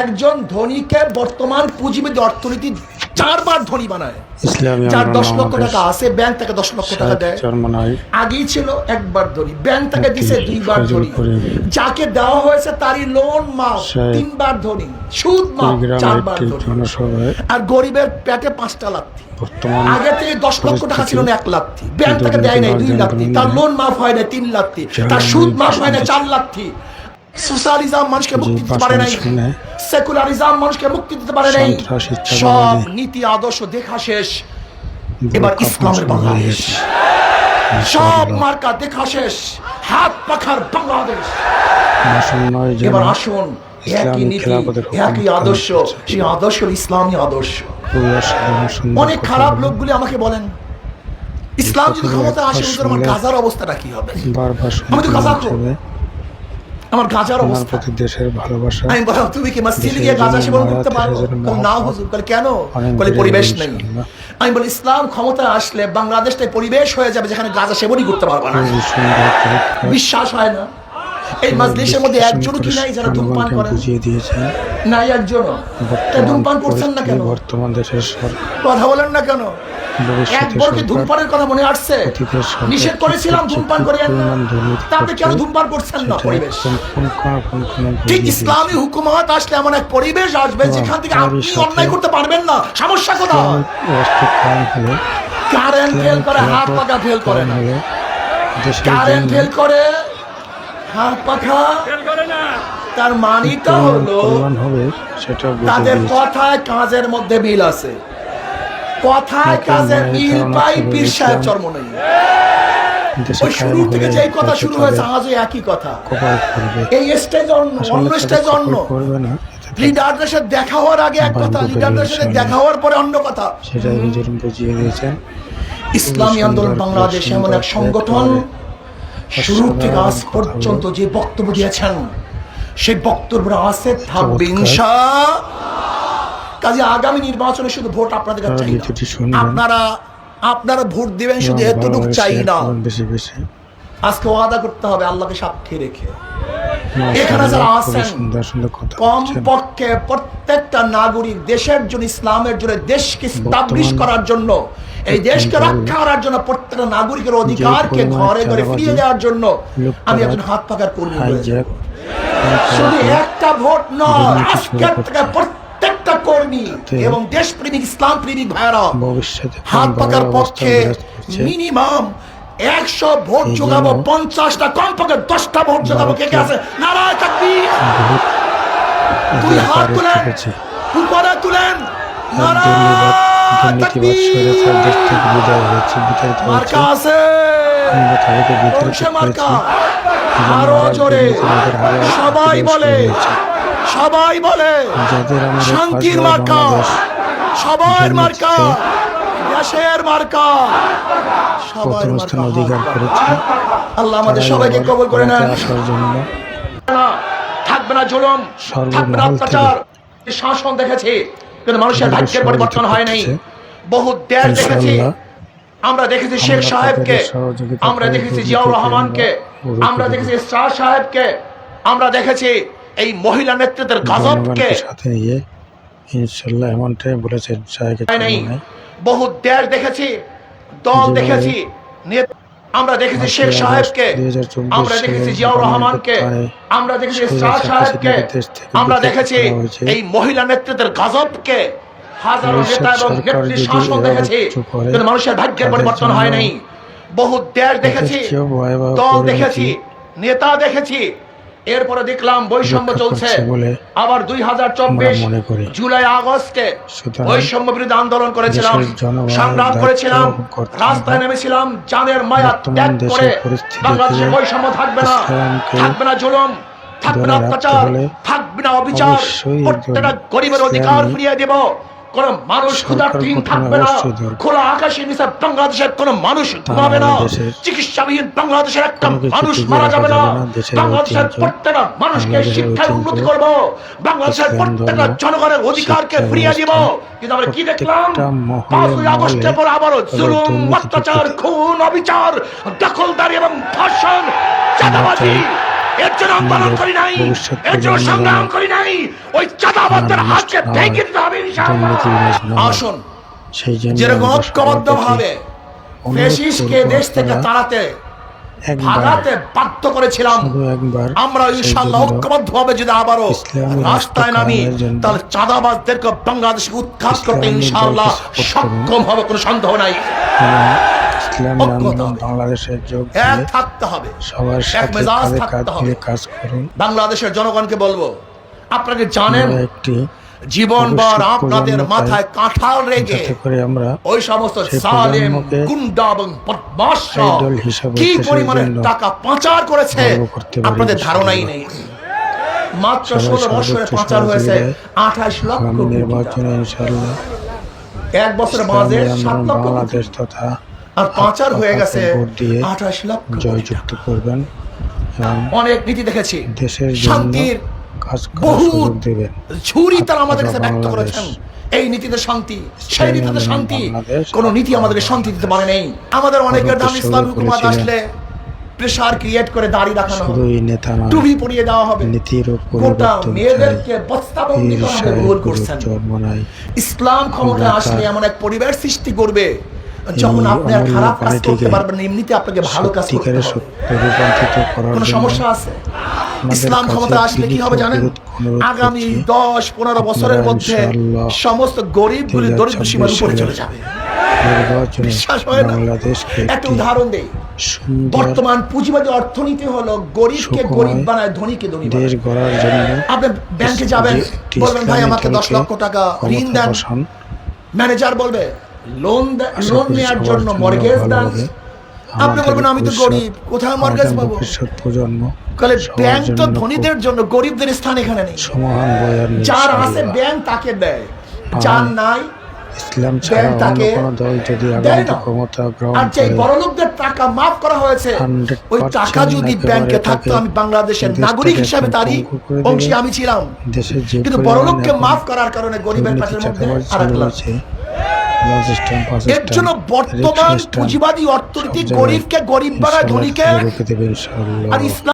একজন ধনীকে বর্তমান পুঁজিবাদী অর্থনীতি চারবার ধনী বানায়। যার দশ লক্ষ টাকা আছে ব্যাংক তাকে দশ লক্ষ টাকা দেয়। আগেই ছিল একবার ধনী ব্যাংক তাকে দিছে দুইবার ধনী। যাকে দেওয়া হয়েছে তারই লোন মাফ তিনবার ধনী সুদ মাফ চারবার ধনী। আর গরিবের পেটে পাঁচটা লাথি আগে থেকে দশ লক্ষ টাকা ছিল না এক লাথি ব্যাংক তাকে দেয় নাই দুই আন্দোলনে তার লোন মাফ হয় না তিন লাথি তার সুদ মাফ হয় না চার লাথি সোশ্যালিজম মানুষকে মুক্তি দিতে পারে নাই। সেকুলারিজম মানুষকে মুক্তি দিতে পারে নাই। সব নীতি আদর্শ দেখা শেষ। এবার ইসলামের বাংলাদেশ। সব মার্কা দেখা শেষ। হাত পাখার বাংলাদেশ। এবার আসুন একই নীতি একই আদর্শ। সেই আদর্শ ইসলামী আদর্শ। অনেক খারাপ লোকগুলি আমাকে বলেন ইসলাম যদি ক্ষমতা আসে আমার গাজার অবস্থাটা কি হবে? আমি তো গাজা। আমার গাজার অবস্থা। প্রতি দেশের ভালোবাসা আমি বললাম তুমি কি মসজিদে গিয়ে গাঁজা সেবন করতে পারো? না হুজুর বলে কেন? বলে পরিবেশ নেই। আমি বলি ইসলাম ক্ষমতা আসলে বাংলাদেশটাই পরিবেশ হয়ে যাবে যেখানে গাঁজা সেবনই করতে পারবে না। বিশ্বাস হয় না। এই মাজলিসের মধ্যে একজনও কি নাই যারা ধূমপান করেন বুঝিয়ে দিয়েছেন নাই একজনও? তা ধূমপান করছেন না কেন? বর্তমান দেশের সরকার কথা বলেন না কেন? একবার কি ধূমপানের কথা মনে আসছে। নিষেধ করেছিলাম ধূমপান করছে, করিয়েন কি না পরিমাণ দুর্নীতি তা আপনি কেন ধূমপান করছেন না? পরিবেশ। ঠিক ইসলামী হুকুমত আসলে এমন এক পরিবেশ আসবে যেখান থেকে আপনি অন্যায় করতে পারবেন না। সমস্যা দিয়েছে। হলে কারেন্ট ফেল করে হাত পাখা ফেল করে না। কারেন্ট ফেল করে হাত পাখা। তার মানিটা হলো সেটা তাদের কথায় কাজের মধ্যে মিল আছে। কথায় কাজের মিল পাই পীর সাহেব চর্ম নেই। শুরু থেকে যেই কথা শুরু হয়েছে আজও একই কথা। এই স্টেজ অন্য স্টেজ অন্য লিডারদের সাথে দেখা হওয়ার আগে এক কথা লিডারদের সাথে দেখা হওয়ার পরে অন্য কথা। হুজুর বুঝিয়ে দিয়েছেন। ইসলামী আন্দোলন বাংলাদেশ এমন এক সংগঠন শুরু থেকে আজ পর্যন্ত যে বক্তব্য দিয়েছেন সেই বক্তব্য আছে থাকবে ইনশা কাজে আগামী নির্বাচনে শুধু ভোট আপনাদের কাছে চাই না। আপনারা আপনারা ভোট দিবেন শুধু এতটুকু চাই না। বেশি বেশি। আজকে ওয়াদা করতে হবে আল্লাহকে সাক্ষী রেখে। মাশাআল্লাহ, এখানে যারা আছেন, সুন্দর সুন্দর কথা কম বলছেন। পক্ষে প্রত্যেকটা নাগরিক দেশের জন্য ইসলামের জন্য দেশকে স্টাবলিশ করার জন্য এই দেশকে রক্ষা করার জন্য প্রত্যেকটা নাগরিকের অধিকারকে ঘরে ঘরে ফিরিয়ে দেওয়ার জন্য আমি একজন হাত পাকার কর্মী। শুধু একটা ভোট নয় আজকের থেকে প্রত্যেকটা কর্মী এবং দেশপ্রেমিক ইসলাম প্রেমিক ভাইরা হাত পাকার পক্ষে মিনিমাম একশো ভোট যোগাবো পঞ্চাশটা কম পক্ষে দশটা ভোট যোগাবো কে কে আছে? নারায় বহুত দুই হাত তুলেন উপরে তুলেন। নারায়! দুর্নীতিবাদ- স্বৈরাচার দেশ থেকে বিদায় হয়েছে, বিতাড়িত হয়েছে। মার্কা আমরা তাদেরকে বিতাড়িত করেছি। যেন আরও আমরা জোরে! দুর্নীতিবাদের হারে সবাই বলে! সবাই বলে! যাদের আমাদের শান্তির মার্কা! সবার মার্কা! দেশের মার্কা! সবার মার্কা! অধিকার করেছে। আল্লাহ আমাদের সবাইকে কবল করে নেন। থাকবে না জুলুম থাকবে না অত্যাচার। শাসন দেখেছি। কিন্তু মানুষের ভাগ্যের পরিবর্তন হয় নাই। বহু দেশ দেখেছি। আমরা দেখেছি শেখ সাহেবকে আমরা দেখেছি জিয়াউর রহমানকে আমরা দেখেছি শাহ সাহেবকে আমরা দেখেছি এই মহিলা নেতৃত্বের গজবকে। সাথে নিয়ে। ইনশাল্লাহ এমনটাই বলেছেন বহু দেশ দেখেছি দল দেখেছি নেত- আমরা দেখেছি শেখ সাহেবকে আমরা দেখেছি জিয়াউর রহমানকে আমরা দেখেছি শাহ সাহেবকে আমরা দেখেছি এই মহিলা নেতৃত্বের গজবকে হাজারো নেতা এবং নেত্রী শাসন দেখেছি কিন্তু মানুষের ভাগ্যের পরিবর্তন হয় নাই। বহু দেশ দেখেছি দল দেখেছি নেতা দেখেছি এরপরে দেখলাম বৈষম্য চলছে আবার দুই হাজার চব্বিশ। জুলাই আগস্টে বৈষম্য বিরুদ্ধে আন্দোলন করেছিলাম সংগ্রাম করেছিলাম রাস্তায় নেমেছিলাম জানের মায়া ত্যাগ করে বাংলাদেশে বৈষম্য থাকবে না থাকবে না জুলুম থাকবে না অত্যাচার থাকবে না অবিচার প্রত্যেকটা গরিবের অধিকার ফিরিয়ে দেব কোন মানুষ সরকার ক্ষুধার্থহীন থাকবে না। খোলা আকাশের নিচে বাংলাদেশের কোন মানুষ ঘুমাবে না। চিকিৎসাবিহীন বাংলাদেশের একটা মানুষ মারা যাবে না। বাংলাদেশের প্রত্যেকটা মানুষকে শিক্ষায় উন্নতি করব। বাংলাদেশের প্রত্যেকটা জনগণের অধিকারকে ফিরিয়ে দিব কিন্তু আমরা কি দেখলাম? পাঁচই আগস্টের পর আবারও জুলুম অত্যাচার খুন অবিচার দখলদারি এবং ধর্ষণ চাঁদাবাজি। এর জন্য আন্দোলন করি নাই। এর জন্য সংগ্রাম করি নাই। ওই চাঁদাবাজদের হাতকে ভেঙে দিতে হবে। আসুন। সেই জন্য যেরকম ঐক্যবদ্ধ ভাবে ফেসিসকে দেশ থেকে তাড়াতে ভাগাতে বাধ্য করেছিলাম। আমরা জন্য ঐক্যবদ্ধ হবে যদি আবারও রাস্তায় নামি তাহলে চাঁদাবাজদেরকে বাংলাদেশকে উৎখাত করতে করুন। সক্ষম হবে কোনো সন্দেহ নাই। ইসলামী আন্দোলন হবে। বাংলাদেশের যোগ এক দিয়ে থাকতে হবে সবার এক সাথে মেজাজ কাঁধে থাকতে কাঁধ হবে। দিয়ে কাজ করুন বাংলাদেশের জনগণকে বলব আপনাকে জানেন একটি জীবনভর আপনাদের মাথায় কাঁঠাল রেগে করে আমরা ওই সমস্ত সালেম গুন্ডা এবং বদমাশ কি পরিমাণে টাকা পাচার করেছে আপনাদের ধারণাই নেই মাত্র ষোলো বছরে পাচার হয়েছে আঠাশ লক্ষ। নির্বাচনে ইনশাআল্লাহ এক বছরে বাজে ইসলামী সাত লক্ষ বাংলাদেশ তথা আর পাচার হয়ে গেছে আঠাশ টাকা। জয়যুক্ত করবেন অনেক নীতি দেখেছি। দেশের শান্তির বহু ঝুরি তারা আমাদের কাছে ব্যক্ত করেছেন। এই নীতিতে শান্তি সেই নীতিতে শান্তি কোন নীতি আমাদেরকে শান্তি দিতে পারে নেই আমাদের অনেকের দাম ইসলাম হুকুমাত আসলে ক্রিয়েট করে দাড়ি রাখানো হবে। টুপি পরিয়ে দেওয়া হবে। নীতির গোটা মেয়েদেরকে বস্তাবন্দি করা হবে ভুল করছেন। ইসলাম ক্ষমতা আসলে এমন এক পরিবেশ সৃষ্টি করবে। যখন এই আপনি আর খারাপ কাজ করতে পারবেন না, এমনিতে আপনাকে ভালো কাজ করতে হবে। কোনো সমস্যা আছে? ইসলাম ক্ষমতা আসলে কি হবে জানেন? আগামী দশ পনেরো বছরের মধ্যে সমস্ত গরিবগুলি 2026 দরিদ্র সীমার উপরে চলে যাবে। বিশ্বাস হয় না? একটা উদাহরণ দেই। বর্তমান পুঁজিবাদী অর্থনীতি হলো গরিবকে গরিব বানায় ধনীকে ধনী দেশ গড়ার জন্য আপনি ব্যাংকে যাবেন বলবেন ভাই আমাকে দশ লক্ষ টাকা ঋণ দেন। ম্যানেজার বলবে লোন লোন নেওয়ার জন্য মর্গেজ দেন। আপনি বলবেন আমি তো গরিব কোথায় মর্গেজ পাবো? প্রজন্ম সবার ব্যাংক তো ধনীদের জন্য গরিবদের স্থান এখানে নেই। যার আছে ব্যাংক তাকে দেয়। যার নাই ইসলাম ছাড়া অন্য কোনো দল যদি আগামীতে ক্ষমতা গ্রহণ করে বড়লোকদের টাকা মাফ করা হয়েছে ওই টাকা যদি ব্যাংকে থাকতো আমি বাংলাদেশের নাগরিক হিসাবে তারই অংশী আমি ছিলাম। কিন্তু বড়লোককে মাফ করার কারণে গরিবের পেটের মধ্যে এর জন্য বর্তমান পুঁজিবাদী অর্থনীতি গরিবকে গরিব বানায় ধনীকে। আর ইসলাম